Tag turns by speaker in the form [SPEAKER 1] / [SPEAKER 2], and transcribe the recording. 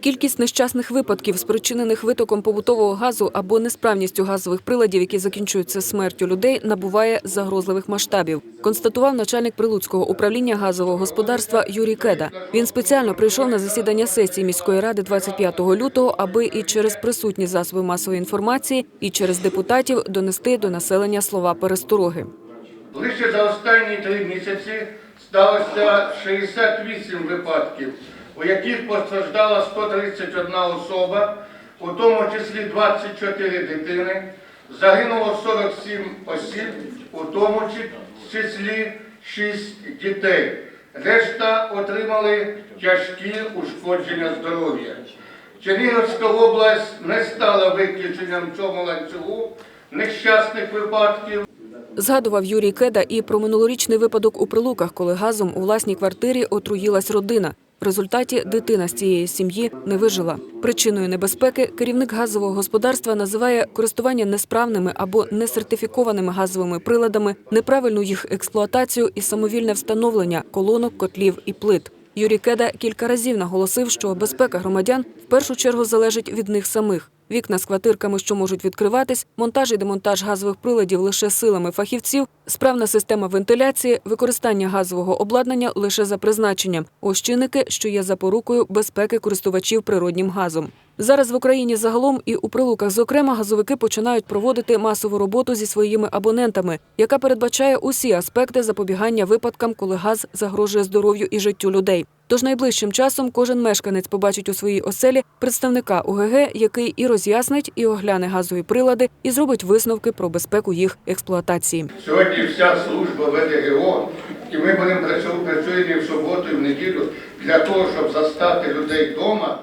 [SPEAKER 1] Кількість нещасних випадків, спричинених витоком побутового газу або несправністю газових приладів, які закінчуються смертю людей, набуває загрозливих масштабів. Констатував начальник Прилуцького управління газового господарства Юрій Кеда. Він спеціально прийшов на засідання сесії міської ради 25 лютого, аби і через присутні засоби масової інформації, і через депутатів донести до населення слова перестороги.
[SPEAKER 2] Лише за останні три місяці сталося 68 випадків, у яких постраждала 131 особа, у тому числі 24 дитини, загинуло 47 осіб, у тому числі 6 дітей. Решта отримали тяжкі ушкодження здоров'я. Чернігівська область не стала виключенням в цьому ланцюгу нещасних випадків.
[SPEAKER 1] Згадував Юрій Кеда і про минулорічний випадок у Прилуках, коли газом у власній квартирі отруїлась родина. В результаті дитина з цієї сім'ї не вижила. Причиною небезпеки керівник газового господарства називає користування несправними або несертифікованими газовими приладами, неправильну їх експлуатацію і самовільне встановлення колонок, котлів і плит. Юрій Кеда кілька разів наголосив, що безпека громадян в першу чергу залежить від них самих. Вікна з квартирками, що можуть відкриватись, монтаж і демонтаж газових приладів лише силами фахівців, справна система вентиляції, використання газового обладнання лише за призначенням. Ось чинники, що є запорукою безпеки користувачів природнім газом. Зараз в Україні загалом і у прилуках, зокрема, газовики починають проводити масову роботу зі своїми абонентами, яка передбачає усі аспекти запобігання випадкам, коли газ загрожує здоров'ю і життю людей. Тож найближчим часом кожен мешканець побачить у своїй оселі представника УГГ, який і роз'яснить, і огляне газові прилади, і зробить висновки про безпеку їх експлуатації.
[SPEAKER 2] Сьогодні вся служба ВДГО, і ми будемо працювати працюємо в суботу, і в неділю для того, щоб застати людей вдома